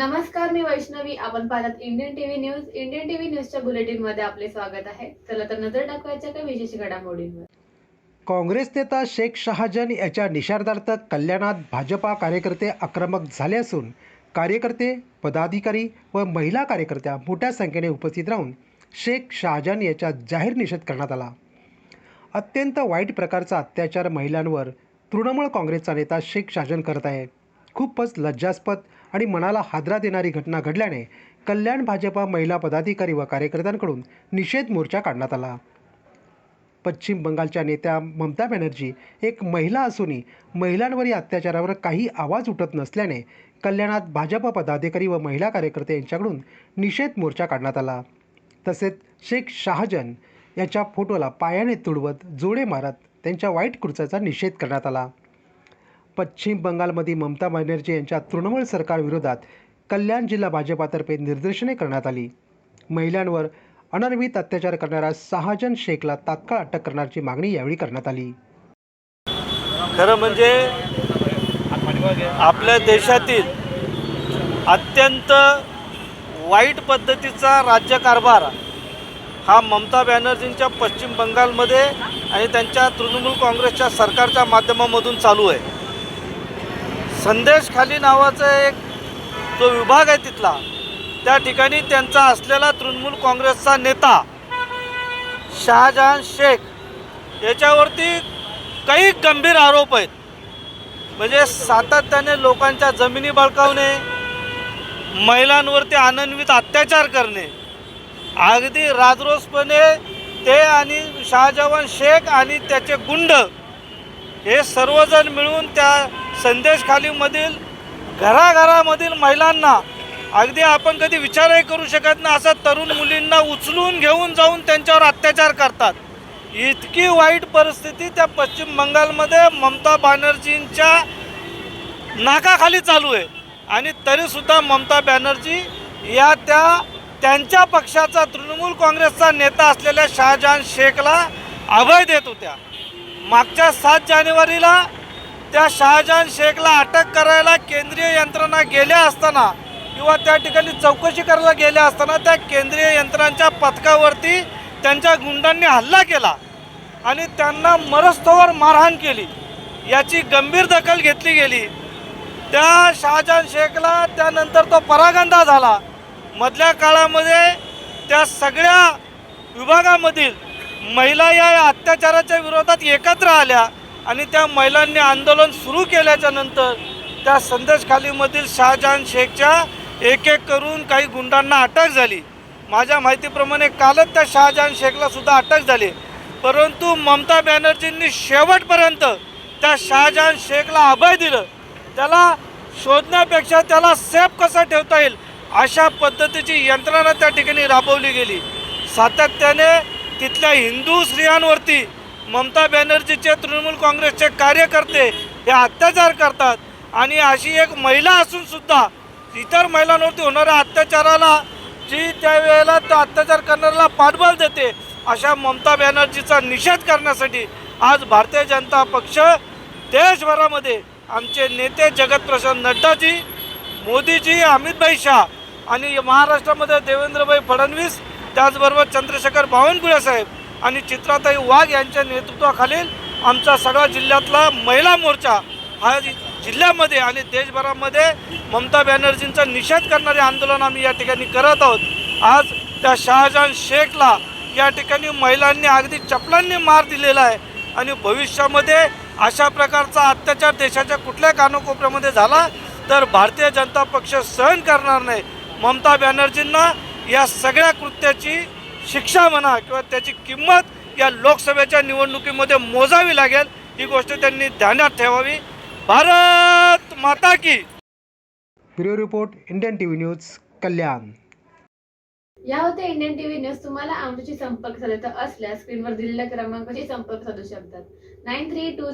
नमस्कार मी वैष्णवी. आपण पाहतात Indian TV news Indian TV न्यूजच्या बुलेटिनमध्ये आपले स्वागत आहे. चला तर नजर टाकवायच्या काही विशेष घडामोडींवर. काँग्रेस नेता शेख शहाजन याच्या निषेधार्थ कल्याणात भाजपा कार्यकर्ते आक्रमक झाले असून कार्यकर्ते पदाधिकारी व महिला कार्यकर्त्या मोठ्या संख्येने उपस्थित राहून शेख शहाजन याचा जाहीर निषेध करण्यात आला. अत्यंत वाईट प्रकारचा अत्याचार महिलांवर तृणमूल काँग्रेसचा नेता शेख शहाजन करत आहे. खूपच लज्जास्पद आणि मनाला हादरा देणारी घटना घडल्याने कल्याण भाजपा महिला पदाधिकारी व कार्यकर्त्यांकडून निषेध मोर्चा काढण्यात आला. पश्चिम बंगालच्या नेत्या ममता बॅनर्जी एक महिला असूनही महिलांवरील अत्याचारावर काही आवाज उठत नसल्याने कल्याणात भाजप पदाधिकारी व महिला कार्यकर्ते यांच्याकडून निषेध मोर्चा काढण्यात आला. तसेच शेख शहाजन याच्या फोटोला पायाने तुडवत जोडे मारत त्यांच्या वाईट कृत्याचा निषेध करण्यात आला. पश्चिम बंगालमध्ये ममता बॅनर्जी यांच्या तृणमूल सरकारविरोधात कल्याण जिल्हा भाजपातर्फे निदर्शने करण्यात आली. महिलांवर अनर्वित अत्याचार करणाऱ्या सहाजन शेखला तात्काळ अटक करण्याची मागणी यावेळी करण्यात आली. खरं म्हणजे आपल्या देशातील अत्यंत वाईट पद्धतीचा राज्यकारभार हा ममता बॅनर्जींच्या पश्चिम बंगालमध्ये आणि त्यांच्या तृणमूल काँग्रेसच्या सरकारच्या माध्यमामधून चालू आहे. संदेश खाली नावाचा एक जो विभाग आहे तिथला त्या ठिकाणी त्यांचा असलेला तृणमूल काँग्रेसचा नेता शहाजहान शेख याच्यावरती काही गंभीर आरोप आहेत. म्हणजे सातत्याने लोकांच्या जमिनी बळकावणे महिलांवरती आनंदवित अत्याचार करणे अगदी राजरोसपणे ते आणि शहाजवान शेख आणि त्याचे गुंड हे सर्वजण मिळून त्या संदेश खालीमधील घराघरामधील महिलांना अगदी आपण कधी विचारही करू शकत नाही असं तरुण मुलींना उचलून घेऊन जाऊन त्यांच्यावर अत्याचार करतात. इतकी वाईट परिस्थिती त्या पश्चिम बंगालमध्ये ममता बॅनर्जींच्या नाकाखाली चालू आहे. आणि तरीसुद्धा ममता बॅनर्जी या त्या त्यांच्या पक्षाचा तृणमूल काँग्रेसचा नेता असलेल्या शहाजहान शेखला अभय देत होत्या. मागच्या सात जानेवारीला त्या शहाजहान शेखला अटक करायला केंद्रीय यंत्रणा गेल्या असताना किंवा त्या ठिकाणी चौकशी करायला गेल्या असताना त्या केंद्रीय यंत्रणांच्या पथकावरती त्यांच्या गुंडांनी हल्ला केला आणि त्यांना मरस्तोवर मारहाण केली. याची गंभीर दखल घेतली गेली. त्या शहाजहान शेखला त्यानंतर तो परागंदा झाला. मधल्या काळामध्ये त्या सगळ्या विभागामधील महिला या अत्याचाराच्या विरोधात एकत्र आल्या आणि त्या महिलांनी आंदोलन सुरू केल्याच्यानंतर त्या संदेशखालीमधील शाहजहान शहाजहान शेखच्या एक एक करून काही गुंडांना अटक झाली. माझ्या माहितीप्रमाणे कालच त्या शहाजहान शेखला सुद्धा अटक झाली. परंतु ममता बॅनर्जींनी शेवटपर्यंत त्या शहाजहान शेखला अभय दिलं. त्याला शोधण्यापेक्षा त्याला सेफ कसा ठेवता येईल अशा पद्धतीची यंत्रणा त्या ठिकाणी राबवली गेली. सातत्याने तिथल्या हिंदू स्त्रियांवरती ममता बॅनर्जीचे तृणमूल काँग्रेसचे कार्यकर्ते हे अत्याचार करतात. आणि अशी एक महिला असूनसुद्धा इतर महिलांवरती होणाऱ्या अत्याचाराला जी त्यावेळेला तो अत्याचार करणाऱ्याला पाठबळ देते अशा ममता बॅनर्जीचा निषेध करण्यासाठी आज भारतीय जनता पक्ष देशभरामध्ये आमचे नेते जगतप्रसाद नड्डाजी मोदीजी अमितभाई शाह आणि महाराष्ट्रामध्ये देवेंद्रभाई फडणवीस त्याचबरोबर चंद्रशेखर बावनकुळे साहेब आणि चित्राताई वाघ यांच्या नेतृत्वाखालील आमचा सगळा जिल्ह्यातला महिला मोर्चा हा जिल्ह्यामध्ये आणि देशभरामध्ये ममता बॅनर्जींचा निषेध करणारे आंदोलन आम्ही या ठिकाणी करत आहोत. आज त्या शहाजहान शेखला या ठिकाणी महिलांनी अगदी चपलांनी मार दिलेला आहे आणि भविष्यामध्ये अशा प्रकारचा अत्याचार देशाच्या कुठल्या कानाकोपऱ्यामध्ये झाला तर भारतीय जनता पक्ष सहन करणार नाही. ममता बॅनर्जींना या सगळ्या कृत्याची शिक्षा म्हणा किंवा त्याची किंमत या लोकसभेच्या निवडणुकीमध्ये मोजावी लागेल ही गोष्ट त्यांनी ध्यानात ठेवावी. भारत माता की. Bureau report Indian T V news Kalyan. या होत्या इंडियन टीव्ही न्यूज. तुम्हाला आमच्याशी संपर्क साधायचा असल्यास स्क्रीनवर दिलेल्या क्रमांकाशी संपर्क साधू शकतात. Nine three to